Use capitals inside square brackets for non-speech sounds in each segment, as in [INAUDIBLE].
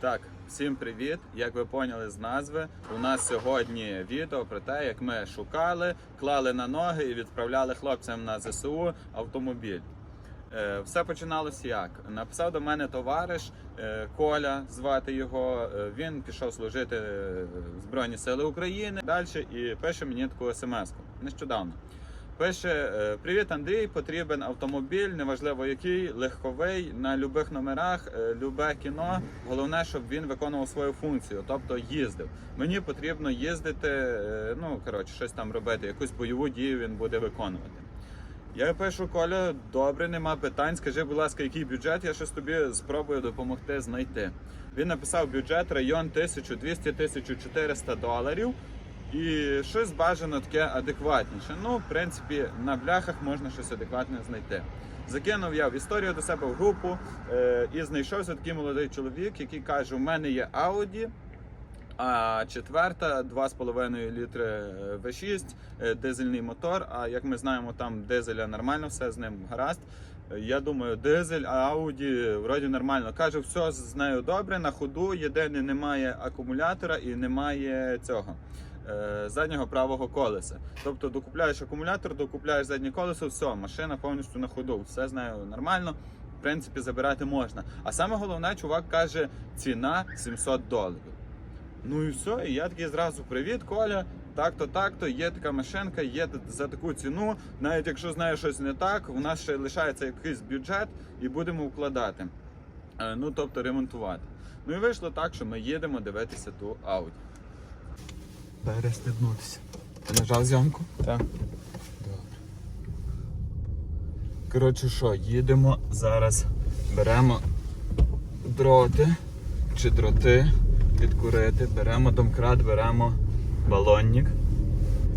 Так, всім привіт! Як ви поняли з назви, у нас сьогодні відео про те, як ми шукали, клали на ноги і відправляли хлопцям на ЗСУ автомобіль. Е, Все починалося як? Написав до мене товариш е, Коля, звати його. Е, Він пішов служити в Збройні Сили України далі і пише мені таку смс-ку нещодавно. Пише: е, Привіт, Андрій. Потрібен автомобіль, неважливо який, легковий, на любих номерах, е, любе кіно. Головне, щоб він виконував свою функцію, тобто їздив. Мені потрібно їздити, е, ну коротше, щось там робити, якусь бойову дію він буде виконувати. Я пишу, Коля, добре, нема питань. Скажи, будь ласка, який бюджет, я щось тобі спробую допомогти знайти. Він написав бюджет район 1200-1400 доларів. І щось бажано таке адекватніше. Ну, в принципі, на бляхах можна щось адекватне знайти. Закинув я в історію до себе в групу е, і знайшовся такий молодий чоловік, який каже: у мене є Audi, а четверта 2,5 літри е, V6, е, дизельний мотор. А як ми знаємо, там дизеля нормально, все з ним гаразд. Е, Я думаю, дизель, а Audi вроді нормально. Каже, все з нею добре, на ходу. Єдине, немає акумулятора і немає цього. Е, Заднього правого колеса. Тобто докупляєш акумулятор, докупляєш заднє колесо, все, машина повністю на ходу, все з нею нормально. В принципі, забирати можна. А саме головне, чувак каже, ціна 700 доларів. Ну і все, і я такий зразу привіт, Коля. Так-то, так-то, є така машинка, є за таку ціну. Навіть якщо знає щось не так, у нас ще лишається якийсь бюджет і будемо вкладати. Е, Ну, тобто ремонтувати. Ну і вийшло так, що ми їдемо дивитися ту Audi. Перестебнутися. Ти нажав зйомку? Так. Добре. Коротше, що, їдемо зараз, беремо дроти чи дроти підкурити, беремо домкрат, беремо балонник.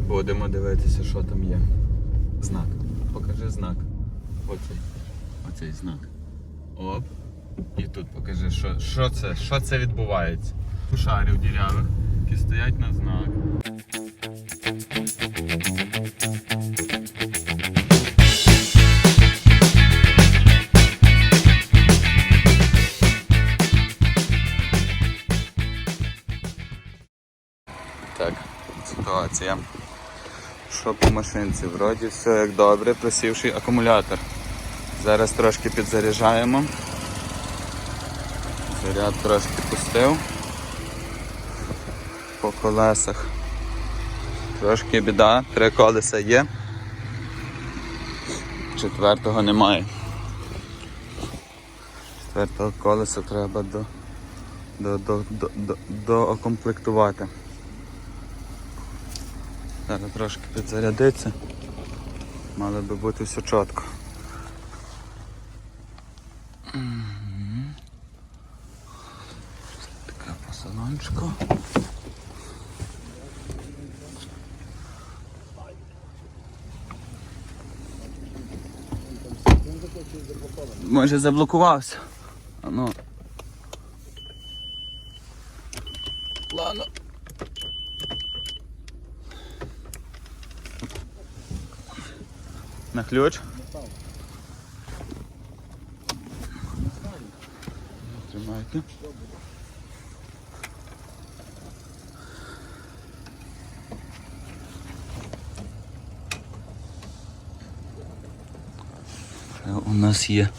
Будемо дивитися, що там є. Знак. Покажи знак. Оцей. Оцей знак. Оп. І тут покажи, що, що це, що це відбувається. Шарів дірявих, які стоять на знак. Так, ситуація. Що по машинці? Вроді все як добре, просівший акумулятор. Зараз трошки підзаряджаємо. Заряд трошки пустив. По колесах. Трошки біда, три колеса є. Четвертого немає. Четвертого колеса треба до, до, до, до, до, доокомплектувати. Зараз трошки підзарядиться. Мало би бути все чітко. Таке Може заблокувався. А ну. Ладно. На ключ. Тримайте. У нас є.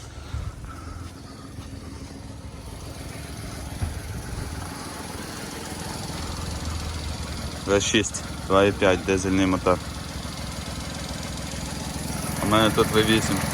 В6, 2,5 дизельний мотор. У мене тут V8.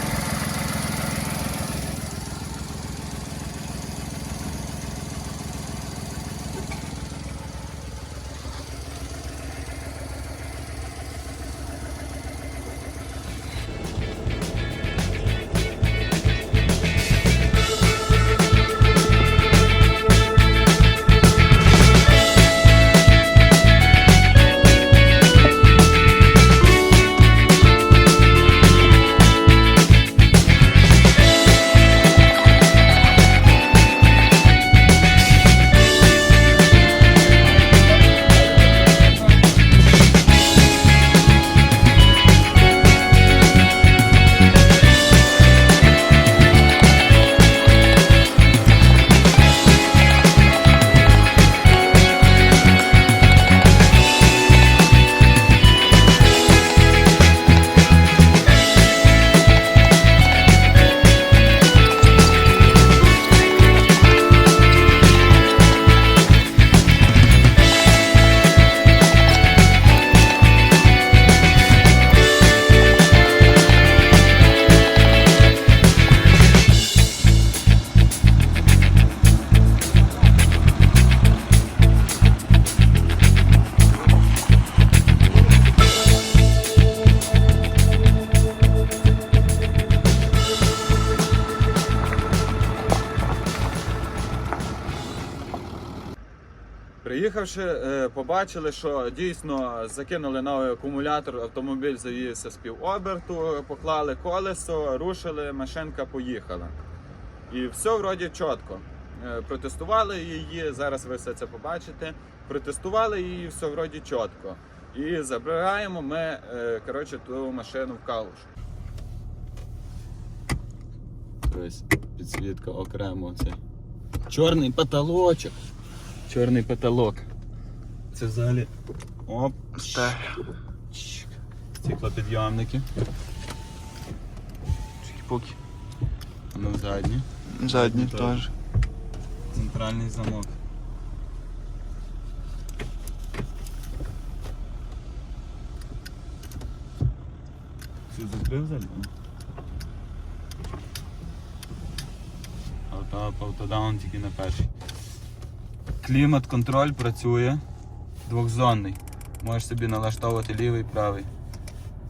Приїхавши, е, побачили, що дійсно закинули новий акумулятор, автомобіль завівся з півоберту, поклали колесо, рушили, машинка поїхала. І все вроді чітко. Е, Протестували її, зараз ви все це побачите. Протестували її, все вроді чітко. І забираємо ми е, коротше, ту машину в калуш. Тобто підсвітка окремо це. Чорний потолочок. Чорний потолок. Це взагалі. Оп. Чик. Стеклопідйомники. Чики-пуки. Ну, задні. Так. теж. Центральний замок. Це закрив задню? Авто, автодаун тільки на перший. Клімат контроль працює двохзонний. Можеш собі налаштовувати лівий правий.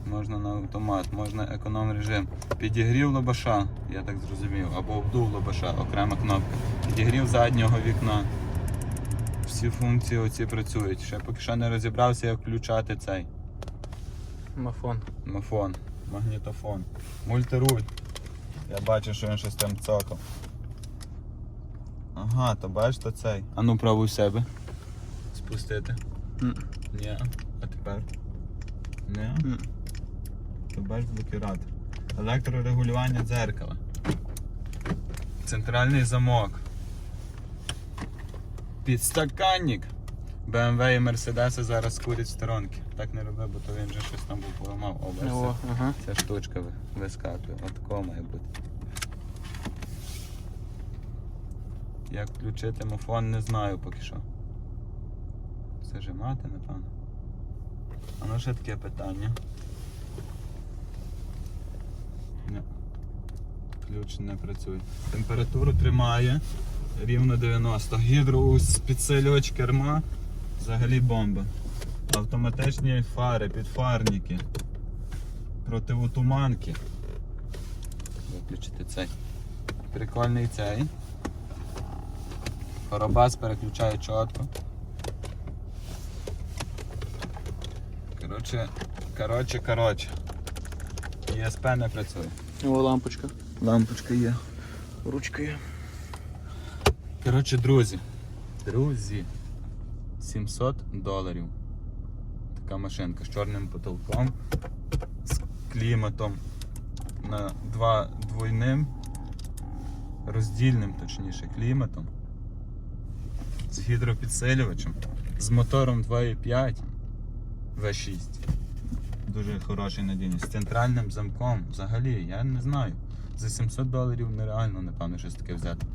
Можна на автомат, можна економ режим. Підігрів лобаша, я так зрозумів, або обдув лобаша, окрема кнопка. Підігрів заднього вікна. Всі функції оці працюють. Ще поки що не розібрався, як включати цей Мафон. мафон, магнітофон. Мультируль. Я бачу, що він щось там цокав. Ага, то бачите цей. А ну пробуй в себе. Спустити. Ні. А тепер? Ні. То бач блокіратор. Електрорегулювання дзеркала. Центральний замок. Підстаканник. BMW і Mercedes зараз курять сторонки. Так не роби, бо то він же щось там був поламав. О, ага. Ця штучка ви- вискакує. От такого має бути. Як включити мафон, не знаю поки що. Зажимати, напевно. А ну ще таке питання. Ні. Ключ не працює. Температуру тримає рівно 90. Гідроус підсилювач керма. Взагалі бомба. Автоматичні фари, підфарники. Противотуманки. Виключити цей. Прикольний цей. Фарабас переключає чітко. Коротше, коротше, коротше. ЄСП не працює. О, лампочка. Лампочка є. Ручка є. Коротше, друзі. Друзі. 700 доларів. Така машинка з чорним потолком, з кліматом на два двойним, роздільним, точніше, кліматом, з гідропідсилювачем, з мотором 2.5 V6. Дуже хороший надійність. З центральним замком. Взагалі, я не знаю. За 700 доларів нереально, напевно, щось таке взяти.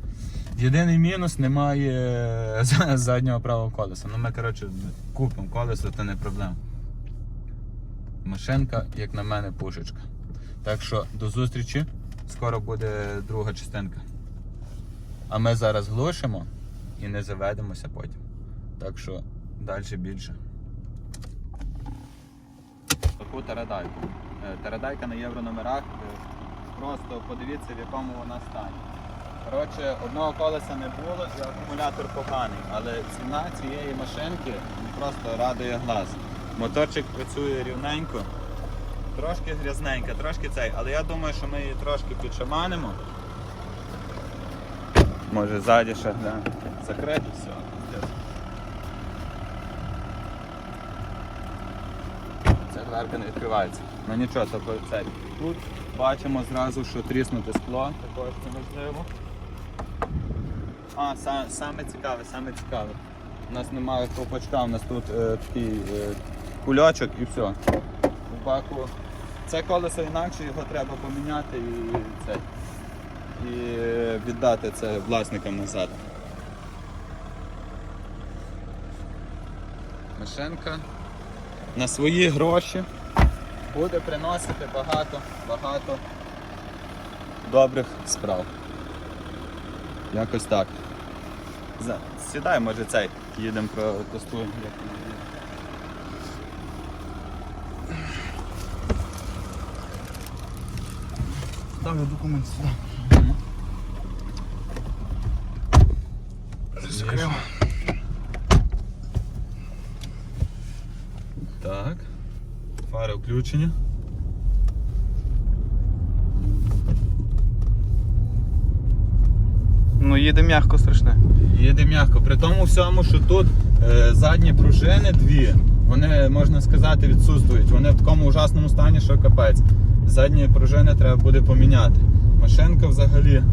Єдиний мінус немає заднього правого колеса. Ну ми, коротше, купимо колесо, це не проблема. Машинка, як на мене, пушечка. Так що до зустрічі. Скоро буде друга частинка. А ми зараз глушимо і не заведемося потім. Так що далі більше. Таку тарадайку. Е, Тарадайка на єврономерах. е, Просто подивіться, в якому вона стані. Коротше, одного колеса не було і акумулятор поганий, але ціна цієї машинки просто радує глаз. Моторчик працює рівненько, трошки грязненька, трошки цей, але я думаю, що ми її трошки підшаманимо. Може ззаді ще да, закрити все. Ця дверка не відкривається. Ну нічого, тобто цей. Тут бачимо зразу, що тріснуте скло, також це можливо. А, са- саме цікаве, саме цікаве. У нас немає ковпачка, у нас тут е, такий е, кульочок і все. У баку. Це колесо інакше, його треба поміняти і це. І віддати це власникам назад. Машинка на свої гроші буде приносити багато, багато добрих справ. Якось так. Сідай, може цей, їдемо протестуємо. як воно є. Ставлю документ сюди. Закрив. Так. Фари включені. Ну їде м'яко страшне. Їде м'яко. При тому всьому, що тут е, задні пружини дві, вони, можна сказати, відсутствують. Вони в такому ужасному стані, що капець. Задні пружини треба буде поміняти. Машинка взагалі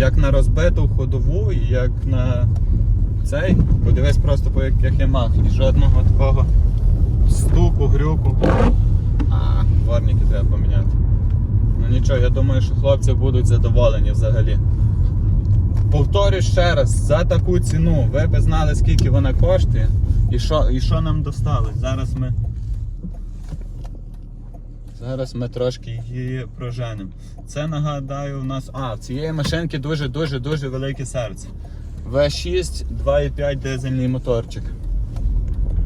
як на розбиту ходову, як на цей. Подивись просто по яких ямах. І жодного такого стуку, грюку. А, дворники треба поміняти. Ну нічого, я думаю, що хлопці будуть задоволені взагалі. Повторюю ще раз, за таку ціну ви б знали, скільки вона коштує і що, і що нам досталось. Зараз ми. Зараз ми трошки її проженемо. Це нагадаю у нас. А, цієї машинки дуже-дуже дуже велике серце. V6 2,5 дизельний моторчик.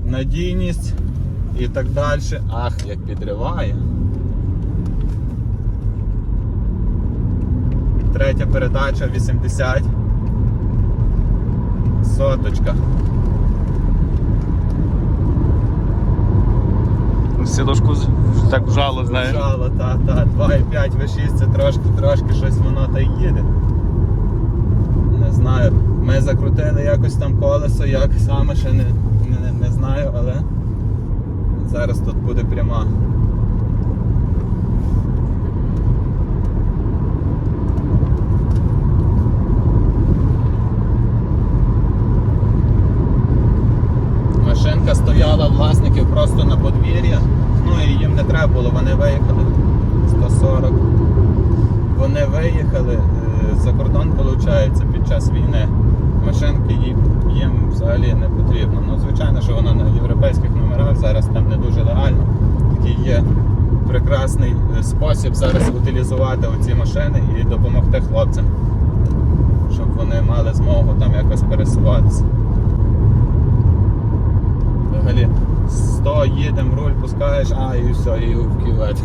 Надійність і так далі. Ах, як підриває. Третя передача 80. Соточка. Сідошку з- так вжало, знаєш. Вжало, так, так. 2,5 V6 це трошки, трошки щось воно та й їде. Не знаю. Ми закрутили якось там колесо, як саме ще не, не, не знаю, але зараз тут буде пряма. Машинка стояла власників просто на подвір'я. Ну і їм не треба було, вони виїхали 140. Вони виїхали е, за кордон, виходить, під час війни. Машинки їм, їм взагалі не потрібно. Ну, звичайно, що вона на європейських номерах зараз там не дуже легально. Такий є прекрасний е, спосіб зараз утилізувати оці машини і допомогти хлопцям, щоб вони мали змогу там якось пересуватися. Взагалі 100 їдем, руль пускаєш, а і все, і в кювет. [LAUGHS]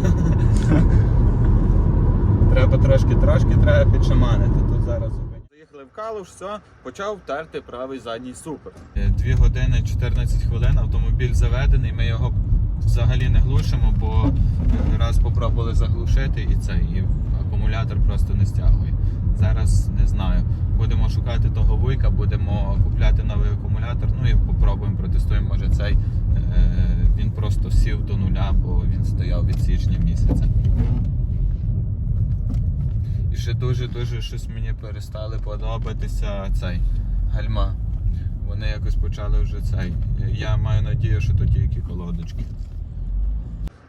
треба трошки, трошки треба підшаманити. Тут зараз Заїхали в Калуш, все, почав терти правий задній супер. 2 години 14 хвилин, автомобіль заведений, ми його взагалі не глушимо, бо е, раз попробували заглушити і це, і акумулятор просто не стягує. Зараз не знаю. Будемо шукати того вуйка, будемо купляти новий акумулятор. Ну і попробуємо протестуємо. Може цей е, він просто сів до нуля, бо він стояв від січня місяця. І ще дуже-дуже щось мені перестали подобатися цей гальма. Вони якось почали вже цей. Я маю надію, що то тільки колодочки.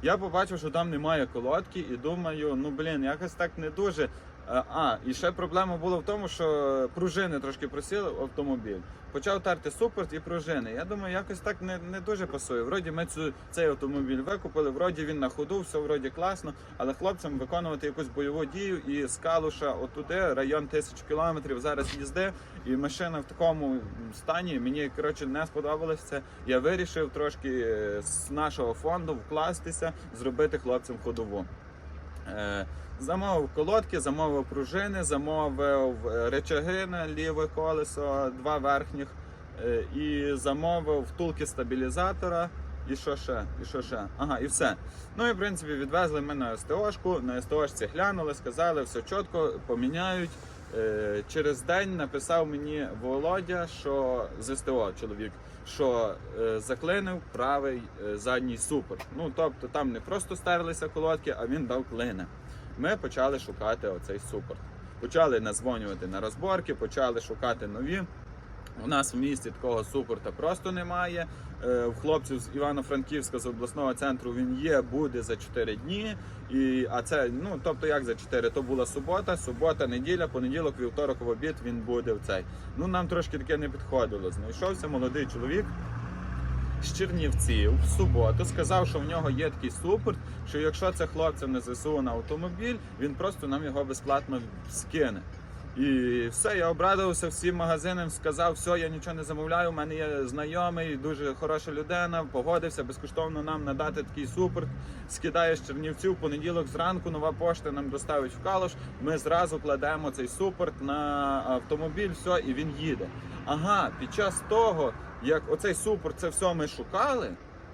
Я побачив, що там немає колодки, і думаю, ну блін, якось так не дуже. А, А, і ще проблема була в тому, що пружини трошки просіли автомобіль. Почав терти супорт і пружини. Я думаю, якось так не, не дуже пасує. Вроді ми цю, цей автомобіль викупили, вроді він на ходу, все вроді класно, але хлопцям виконувати якусь бойову дію і з Калуша отуди, район тисяч кілометрів зараз їзди, і машина в такому стані. Мені коротше не сподобалось це. Я вирішив трошки е, з нашого фонду вкластися, зробити хлопцям ходову. Е, Замовив колодки, замовив пружини, замовив е, речаги на ліве колесо, два верхніх, е, і замовив втулки стабілізатора. І що ще? І що ще? Ага, і все. Ну і в принципі відвезли ми на СТОшку. На СТОшці глянули, сказали, все чітко, поміняють. Через день написав мені Володя, що з СТО чоловік, що е, заклинив правий е, задній супер. Ну тобто там не просто стерлися колодки, а він дав клини. Ми почали шукати оцей супер. Почали назвонювати на розборки, почали шукати нові. У нас в місті такого супорта просто немає. Е, В хлопців з Івано-Франківська з обласного центру він є, буде за 4 дні. І, а це, ну тобто як за 4? То була субота, субота, неділя, понеділок, вівторок в обід він буде в цей. Ну нам трошки таке не підходило. Знайшовся молодий чоловік з Чернівців в суботу сказав, що в нього є такий супорт, що якщо це хлопцям на ЗСУ на автомобіль, він просто нам його безплатно скине. І все, я обрадувався всім магазинам, сказав, все, я нічого не замовляю. У мене є знайомий, дуже хороша людина. Погодився безкоштовно нам надати такий супорт. Скидає з Чернівців понеділок зранку. Нова пошта нам доставить в Калуш. Ми зразу кладемо цей супорт на автомобіль, все, і він їде. Ага, під час того, як оцей супорт, це все ми шукали.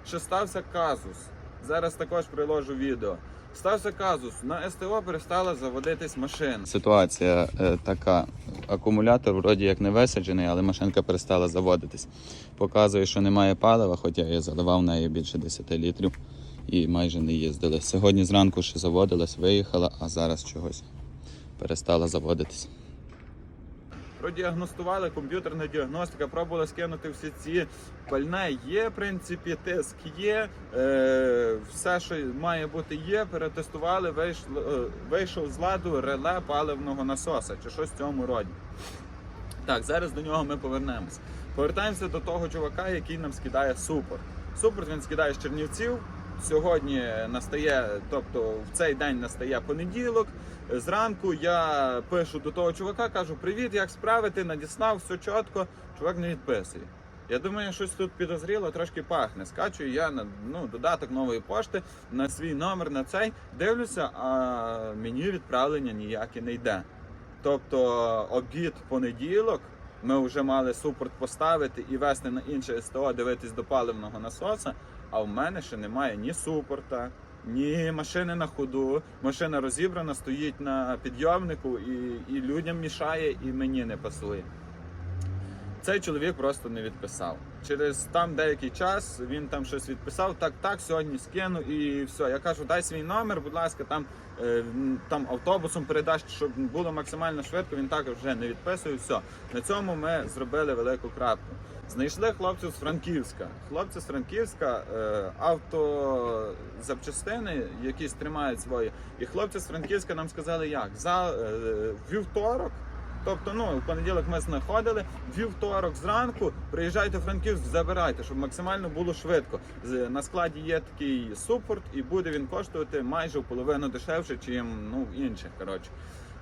що стався казус. Зараз також приложу відео. Стався казус. На СТО перестала заводитись машина. Ситуація е, така. Акумулятор вроді як не висаджений, але машинка перестала заводитись. Показує, що немає палива, хоча я заливав неї більше 10 літрів і майже не їздили. Сьогодні зранку ще заводилась, виїхала, а зараз чогось перестала заводитись. Продіагностували комп'ютерна діагностика, пробували скинути всі ці пальне є, в принципі, тиск є, е, все, що має бути, є. Перетестували, вийшло, е, вийшов з ладу реле паливного насоса чи щось в цьому роді. Так, зараз до нього ми повернемось. Повертаємося до того чувака, який нам скидає супорт. Супорт він скидає з Чернівців. Сьогодні настає, тобто в цей день настає понеділок. Зранку я пишу до того чувака, кажу: Привіт, як справи? Ти надіслав, все чітко. Чувак не відписує. Я думаю, щось тут підозріло, трошки пахне. Скачую я на ну, додаток нової пошти на свій номер на цей. Дивлюся, а мені відправлення ніяке не йде. Тобто обід понеділок. Ми вже мали супорт поставити і вести на інше СТО, дивитись до паливного насоса. А в мене ще немає ні супорта, ні машини на ходу. Машина розібрана, стоїть на підйомнику і, і людям мішає, і мені не пасує. Цей чоловік просто не відписав. Через там деякий час він там щось відписав. Так, так, сьогодні скину і все. Я кажу, дай свій номер, будь ласка, там, е, там автобусом передаш, щоб було максимально швидко. Він також вже не відписує. Все. На цьому ми зробили велику крапку. Знайшли хлопців з Франківська. Хлопці з Франківська е, автозапчастини, якісь тримають свої. І хлопці з Франківська нам сказали, як за е, вівторок. Тобто, ну в понеділок ми знаходили, вівторок зранку приїжджайте в Франківськ, забирайте, щоб максимально було швидко. На складі є такий супорт, і буде він коштувати майже в половину дешевше, ніж ну, інших. Коротше,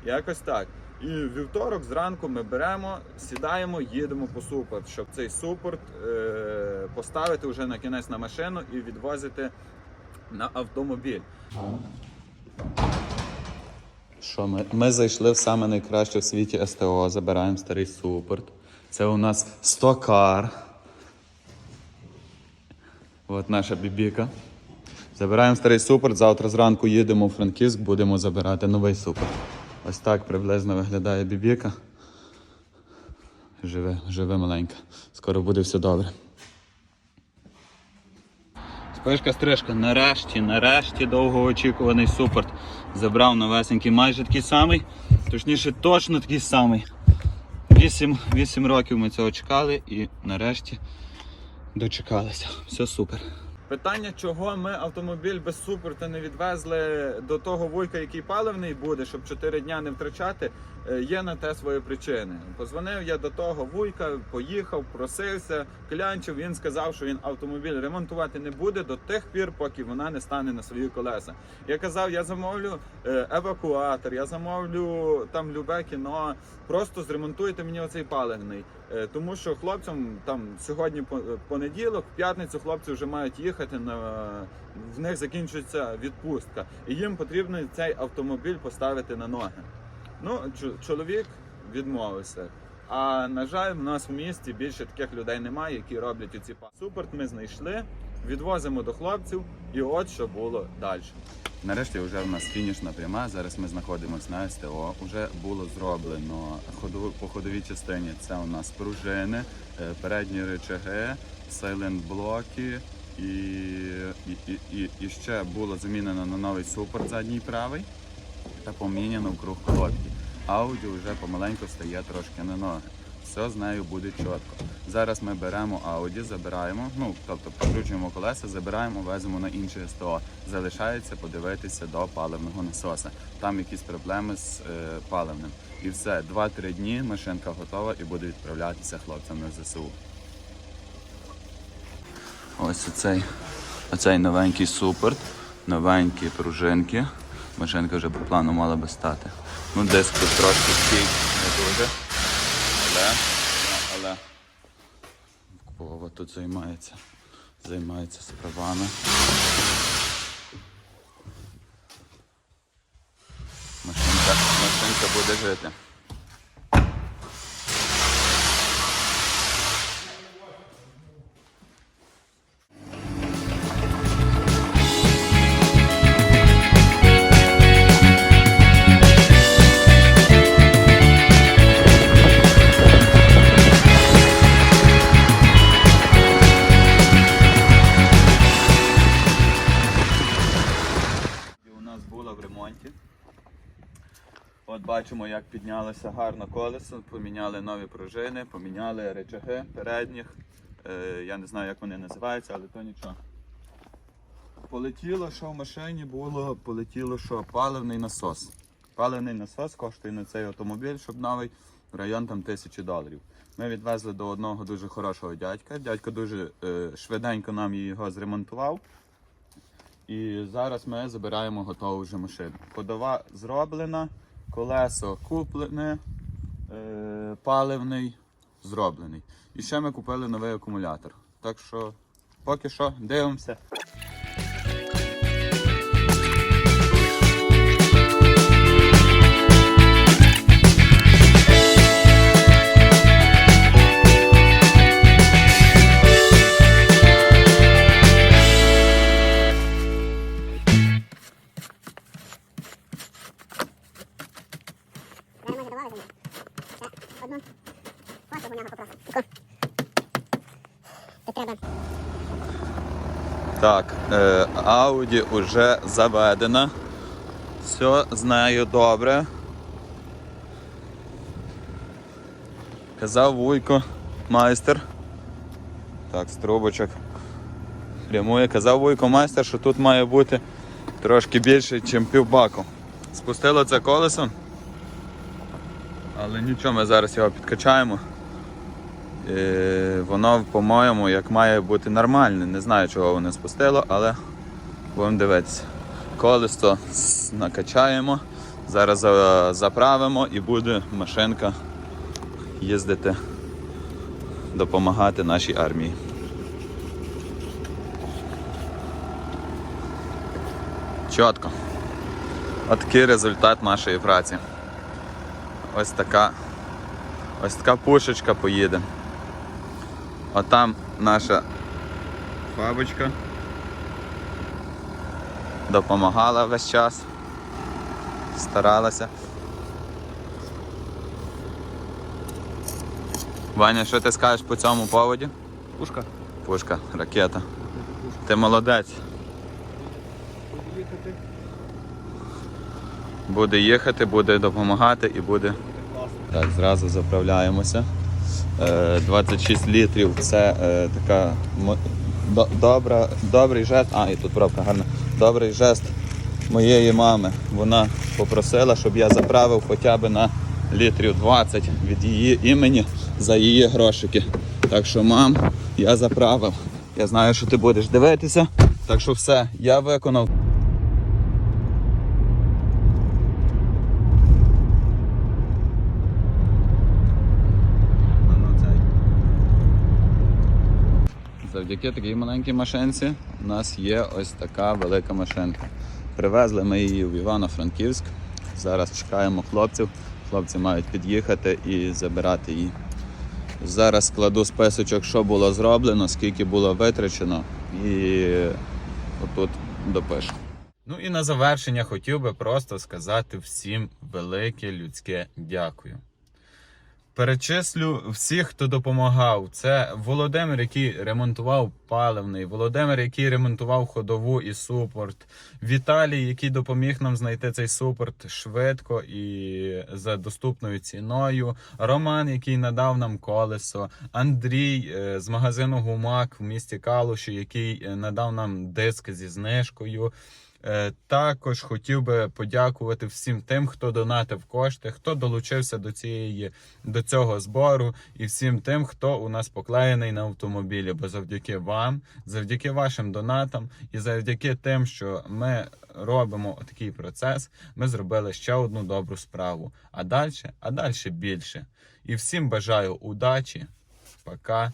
якось так. І вівторок зранку ми беремо, сідаємо, їдемо по супорт, щоб цей супорт е- поставити вже на кінець на машину і відвозити на автомобіль. Що ми? Ми зайшли в саме найкраще в світі СТО, забираємо старий супорт. Це у нас 100 кар. От наша бібіка. Забираємо старий супорт. Завтра зранку їдемо в Франківськ, будемо забирати новий супорт. Ось так приблизно виглядає бібіка. Живе, живе маленька. Скоро буде все добре. Спишка стрижка. Нарешті, нарешті довгоочікуваний супорт. Забрав новесенький, майже такий самий, точніше, точно такий самий. 8, 8 років ми цього чекали і нарешті дочекалися. Все супер. Питання, чого ми автомобіль без супорта не відвезли до того вуйка, який паливний буде, щоб 4 дня не втрачати, є на те свої причини. Позвонив я до того вуйка, поїхав, просився, клянчив. Він сказав, що він автомобіль ремонтувати не буде до тих пір, поки вона не стане на свої колеса. Я казав, я замовлю е, евакуатор, я замовлю там любе кіно. Просто зремонтуйте мені оцей паливний. Е, Тому що хлопцям там сьогодні по- понеділок, в п'ятницю хлопці вже мають їхати на в них закінчується відпустка, і їм потрібно цей автомобіль поставити на ноги. Ну, чоловік відмовився. А на жаль, в нас в місті більше таких людей немає, які роблять оці па. Супорт ми знайшли, відвозимо до хлопців, і от що було далі. Нарешті вже в нас фінішна пряма. Зараз ми знаходимося на СТО. Уже було зроблено ходу- по ходовій частині. Це у нас пружини, е, передні речаги, сайлент блоки. І, і, і, і, і ще було замінено на новий супорт задній правий та поміняно в круг колодки. Ауді вже помаленьку стає трошки на ноги. Все з нею буде чітко. Зараз ми беремо Ауді, забираємо, ну тобто прикручуємо колеса, забираємо, веземо на інше СТО. Залишається подивитися до паливного насоса. Там якісь проблеми з е, паливним. І все, 2-3 дні машинка готова і буде відправлятися хлопцям на ЗСУ. Ось оцей, оцей новенький супорт, новенькі пружинки. Машинка вже по плану мала би стати. Ну, диск тут трошки стій не дуже. Але, але Вова тут займається. Займається справами. Машинка, машинка буде жити. Бачимо, як піднялося гарно колесо, поміняли нові пружини, поміняли речаги передніх. Е, я не знаю, як вони називаються, але то нічого. Полетіло, що в машині було, полетіло, що паливний насос. Паливний насос коштує на цей автомобіль, щоб новий район там тисячі доларів. Ми відвезли до одного дуже хорошого дядька. Дядько дуже е, швиденько нам його зремонтував. І зараз ми забираємо готову вже машину. Ходова зроблена, колесо куплене, е, паливний зроблений. І ще ми купили новий акумулятор. Так що поки що дивимося. Audi вже заведена. Все з нею добре. Казав Вуйко, майстер. Так, з трубочок прямує. Казав Вуйко майстер, що тут має бути трошки більше, ніж півбаку. Спустило це колесо. Але нічого, ми зараз його підкачаємо. Е, воно, по-моєму, як має бути нормальне. Не знаю, чого воно спустило, але будемо дивитися. Колесо накачаємо, зараз заправимо і буде машинка їздити, допомагати нашій армії. Чітко. От такий результат нашої праці. Ось така, ось така пушечка поїде. Отам наша бабочка допомагала весь час, старалася. Ваня, що ти скажеш по цьому поводі? Пушка. Пушка, ракета. Ти молодець. Буде їхати, буде допомагати і буде. Так, зразу заправляємося. Е, 26 літрів це е, така добра, добрий жест. А, і тут пробка гарна. Добрий жест моєї мами. Вона попросила, щоб я заправив хоча б на літрів 20 від її імені за її грошики. Так що, мам, я заправив. Я знаю, що ти будеш дивитися. Так що все, я виконав. Завдяки такій маленькій машинці у нас є ось така велика машинка. Привезли ми її в Івано-Франківськ. Зараз чекаємо хлопців. Хлопці мають під'їхати і забирати її. Зараз складу списочок, що було зроблено, скільки було витрачено, і отут допишу. Ну і на завершення хотів би просто сказати всім велике людське дякую. Перечислю всіх, хто допомагав. Це Володимир, який ремонтував паливний, Володимир, який ремонтував ходову і супорт, Віталій, який допоміг нам знайти цей супорт швидко і за доступною ціною. Роман, який надав нам колесо, Андрій е, з магазину Гумак в місті Калуші, який е, надав нам диск зі знижкою. Е, Також хотів би подякувати всім тим, хто донатив кошти, хто долучився до цієї до цього збору, і всім тим, хто у нас поклеєний на автомобілі. Бо завдяки вам, завдяки вашим донатам і завдяки тим, що ми робимо такий процес, ми зробили ще одну добру справу. А далі, а далі більше. І всім бажаю удачі. Пока.